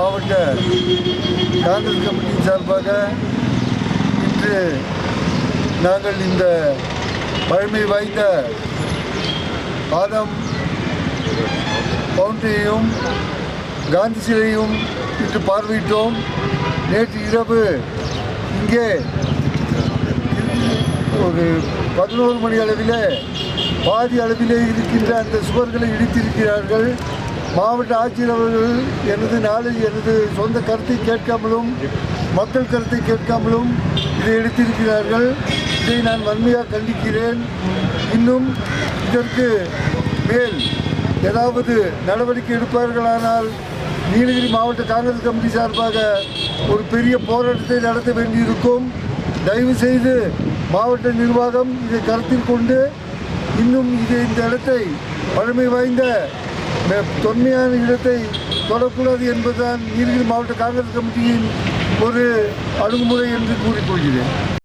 மாவட்ட காங்கிரஸ் கமிட்டியின் சார்பாக இன்று நாங்கள் இந்த பழமை வாய்ந்த பாதம் பவுண்டரியையும் காந்தி சிலையும் இன்று பார்வையிட்டோம். நேற்று இரவு இங்கே ஒரு பதினோரு மணி அளவில் பாதி அளவிலே இருக்கின்ற அந்த சுவர்களை இடித்திருக்கிறார்கள். மாவட்ட ஆட்சியர் அவர்கள் எனது நாளை எனது சொந்த கருத்தை கேட்காமலும் மக்கள் கருத்தை கேட்காமலும் இதை எடுத்திருக்கிறார்கள். இதை நான் வன்மையாக கண்டிக்கிறேன். இன்னும் இதற்கு மேல் ஏதாவது நடவடிக்கை எடுப்பார்களானால் நீலகிரி மாவட்ட காங்கிரஸ் கமிட்டி சார்பாக ஒரு பெரிய போராட்டத்தை நடத்த வேண்டியிருக்கும். தயவு செய்து மாவட்ட நிர்வாகம் இதை கருத்தில் கொண்டு இன்னும் இது இந்த இடத்தை பழமை வாய்ந்த தொன்மையான இடத்தை தொடக்கூடாது என்பதுதான் நீலகிரி மாவட்ட காங்கிரஸ் கமிட்டியின் ஒரு அணுகுமுறை என்று கூறிக்கொள்கிறேன்.